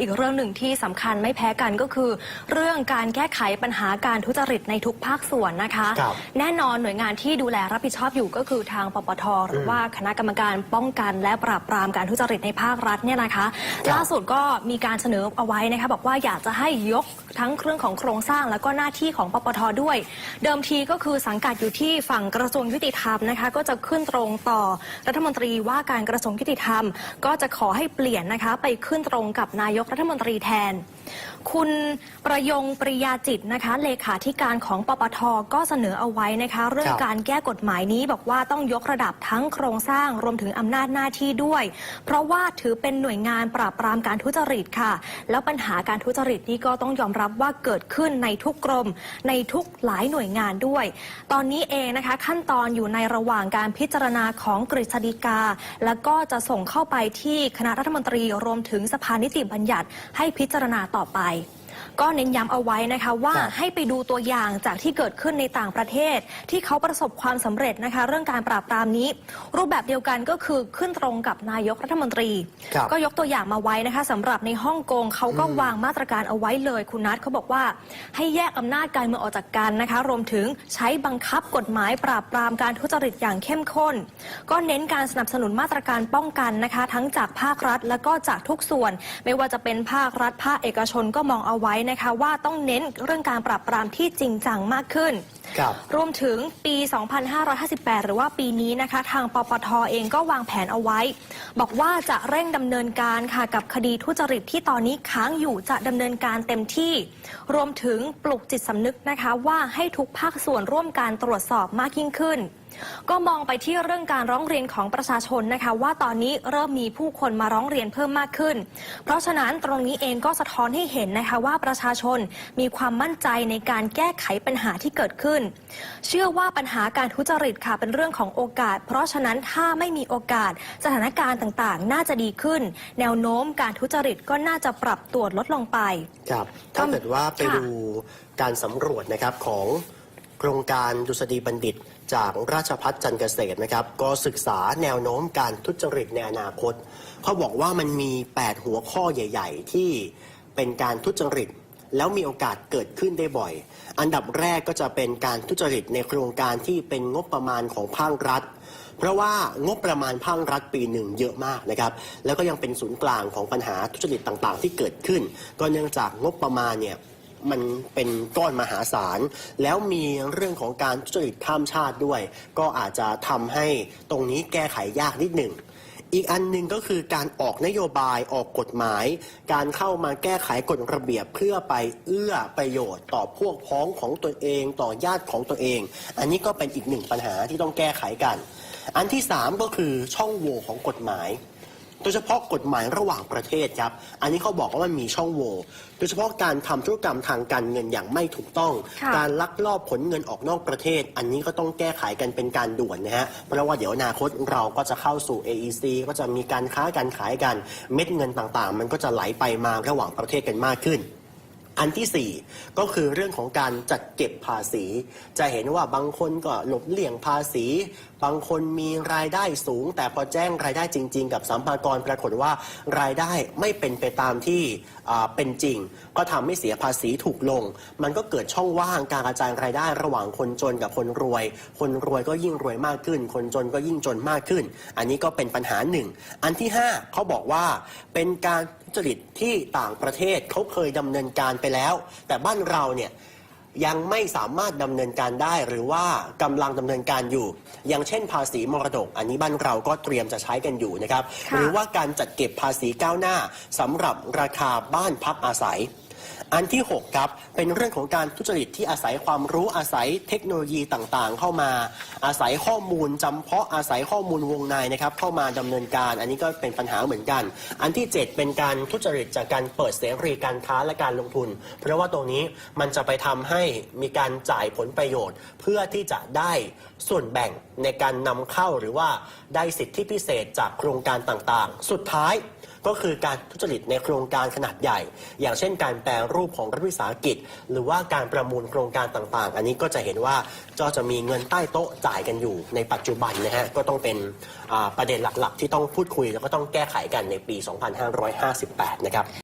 อีกเรื่องหนึ่งที่สำคัญไม่แพ้กันก็คือ เรื่องการแก้ไขปัญหาการทุจริตในทุกภาคส่วนนะคะครับแน่นอนหน่วยงานที่ดูแลรับผิดชอบอยู่ก็คือทางปปทหรือว่าคณะกรรมการป้องกัน และปราบปรามการทุจริตในภาครัฐเนี่ยนะคะครับล่าสุดก็มีการเสนอเอาไว้นะคะบอกว่าอยากจะให้ยกทั้งเรื่องของโครงสร้างแล้วก็หน้าที่ของปปทด้วย เดิมทีก็คือสังกัดอยู่ที่ฝั่งกระทรวงยุติธรรมนะคะ ก็จะขึ้นตรงต่อรัฐมนตรีว่าการกระทรวงยุติธรรม ก็จะขอให้เปลี่ยนนะคะไปขึ้นตรงกับนายกรัฐมนตรีแทน คุณประยงปริยาจิตนะคะ เลขาธิการของปปทก็เสนอเอาไว้นะคะ เรื่องการแก้กฎหมายนี้บอกว่าต้องยกระดับทั้งโครงสร้างรวมถึงอำนาจหน้าที่ด้วย เพราะว่าถือเป็นหน่วยงานปราบปรามการทุจริตค่ะ แล้วปัญหาการทุจริตนี่ก็ต้องยอมรับว่าเกิดขึ้นในทุกกรม ในทุกหลายหน่วยงานด้วย ตอนนี้เองนะคะ ขั้นตอนอยู่ในระหว่างการพิจารณาของกฤษฎีกา แล้วก็จะส่งเข้าไปที่คณะรัฐมนตรีรวมถึงสภานิติบัญญัติให้พิจารณาต่อต่อไป ก็เน้นย้ำเอาไว้นะคะว่าครับ ให้ไปดูตัวอย่างจากที่เกิดขึ้นในต่างประเทศ ที่เขาประสบความสำเร็จนะคะ เรื่องการปราบปรามนี้ รูปแบบเดียวกันก็คือขึ้นตรงกับนายกรัฐมนตรี ครับก็ยกตัวอย่างมาไว้นะคะสำหรับในฮ่องกงเขาก็วางมาตรการเอาไว้เลยคุณนัทเขาบอกว่า ให้แยกอำนาจการเมืองออกจากกันนะคะ รวมถึงใช้บังคับกฎหมายปราบปรามการทุจริตอย่างเข้มข้น ก็เน้นการสนับสนุนมาตรการป้องกันนะคะ ทั้งจากภาครัฐและก็จากทุกส่วน ไม่ว่าจะเป็นภาครัฐภาคเอกชนก็มองเอาไว้นะคะว่าต้องเน้นเรื่องการปรับปรามที่จริงจังมากขึ้น ครับรวมถึงปี 2558 หรือว่าปีนี้นะคะ ทางปปทเองก็วางแผนเอาไว้ บอกว่าจะเร่งดำเนินการค่ะกับคดีทุจริตที่ตอนนี้ค้างอยู่จะดำเนินการเต็มที่ รวมถึงปลุกจิตสำนึกนะคะ ว่าให้ทุกภาคส่วนร่วมการตรวจสอบมากยิ่งขึ้นก็มองไปที่เรื่องการร้องเรียนของประชาชนนะคะ ว่าตอนนี้เริ่มมีผู้คนมาร้องเรียนเพิ่มมากขึ้น เพราะฉะนั้นตรงนี้เองก็สะท้อนให้เห็นนะคะว่าประชาชนมีความมั่นใจในการแก้ไขปัญหาที่เกิดขึ้นเชื่อว่าปัญหาการทุจริตค่ะเป็นเรื่องของโอกาส เพราะฉะนั้นถ้าไม่มีโอกาส สถานการณ์ต่างๆ น่าจะดีขึ้น แนวโน้มการทุจริตก็น่าจะปรับตัวลดลงไป ครับถ้าเกิดว่าไปค่ะดูการสำรวจนะครับของโครงการดุษฎีบัณฑิต จากราชพัฒจันทร์เกษตรนะครับ ก็ศึกษาแนวโน้มการทุจริตในอนาคต เขาบอกว่ามันมี 8 หัวข้อใหญ่ ๆ ที่เป็นการทุจริต แล้วมีโอกาสเกิดขึ้นได้บ่อย อันดับแรกก็จะเป็นการทุจริตในโครงการที่เป็นงบประมาณของภาครัฐ เพราะว่างบประมาณภาครัฐปีหนึ่งเยอะมากนะครับแล้วก็ยังเป็นศูนย์กลางของปัญหาทุจริตต่างๆ ที่เกิดขึ้น ก็เนื่องจากงบประมาณเนี่ยมันเป็นก้อนมหาศาล แล้วมีเรื่องของการทุจริตข้ามชาติด้วย ก็อาจจะทำให้ตรงนี้แก้ไขยากนิดหนึ่ง อีกอันหนึ่งก็คือการออกนโยบายออกกฎหมาย การเข้ามาแก้ไขกฎระเบียบเพื่อไปเอื้อประโยชน์ ต่อพวกพ้องของตัวเองต่อญาติของตัวเอง อันนี้ก็เป็นอีกหนึ่งปัญหาที่ต้องแก้ไขกัน อันที่สามก็คือช่องโหว่ของกฎหมาย โดยเฉพาะกฎหมายระหว่างประเทศครับ อันนี้เขาบอกว่ามันมีช่องโหว่โดยเฉพาะการทำธุรกรรมทางการเงินอย่างไม่ถูกต้องค่ะการลักลอบขนเงินออกนอกประเทศ อันนี้ก็ต้องแก้ไขกันเป็นการด่วนนะฮะเพราะว่าเดี๋ยวอนาคตเราก็จะเข้าสู่ AEC ก็จะมีการค้าการขายกันเม็ดเงินต่างๆ มันก็จะไหลไปมาระหว่างประเทศกันมากขึ้น อันที่ 4 ก็คือเรื่องของการจัดเก็บภาษี จะเห็นว่าบางคนก็หลบเลี่ยงภาษี บางคนมีรายได้สูง แต่พอแจ้งรายได้จริง ๆ กับสัมภากรปรากฏว่ารายได้ไม่เป็นไปตามที่เป็นจริง ก็ทำให้เสียภาษีถูกลง มันก็เกิดช่องว่างการกระจายรายได้ระหว่างคนจนกับคนรวย คนรวยก็ยิ่งรวยมากขึ้น คนจนก็ยิ่งจนมากขึ้น อันนี้ก็เป็นปัญหาหนึ่งอันที่ห้าเขาบอกว่าเป็นการทุจริตที่ต่างประเทศเขาเคยดำเนินการไปแล้ว แต่บ้านเราเนี่ยยังไม่สามารถดำเนินการได้หรือว่ากำลังดำเนินการอยู่ อย่างเช่นภาษีมรดก อันนี้บ้านเราก็เตรียมจะใช้กันอยู่นะครับค่ะหรือว่าการจัดเก็บภาษีก้าวหน้าสำหรับราคาบ้านพักอาศัย อันที่ 6 ครับ เป็นเรื่องของการทุจริตที่อาศัยความรู้อาศัยเทคโนโลยีต่างๆ เข้ามาอาศัยข้อมูลจำเพาะอาศัยข้อมูลวงในนะครับเข้ามาดำเนินการ อันนี้ก็เป็นปัญหาเหมือนกัน อันที่ 7 เป็นการทุจริตจากการเปิดเสรีการค้าและการลงทุน เพราะว่าตรงนี้มันจะไปทำให้มีการจ่ายผลประโยชน์ เพื่อที่จะได้ส่วนแบ่งในการนำเข้าหรือว่าได้สิทธิพิเศษจากโครงการต่างๆ สุดท้ายก็คือการทุจริตในโครงการขนาดใหญ่ อย่างเช่นการแปลรูปของรัฐวิสาหกิจ หรือว่าการประมูลโครงการต่างๆ อันนี้ก็จะเห็นว่าก็จะมีเงินใต้โต๊ะจ่ายกันอยู่ในปัจจุบันนะฮะก็ต้องเป็นประเด็นหลักๆ ที่ต้องพูดคุยแล้วก็ต้องแก้ไขกันในปี 2558 นะครับ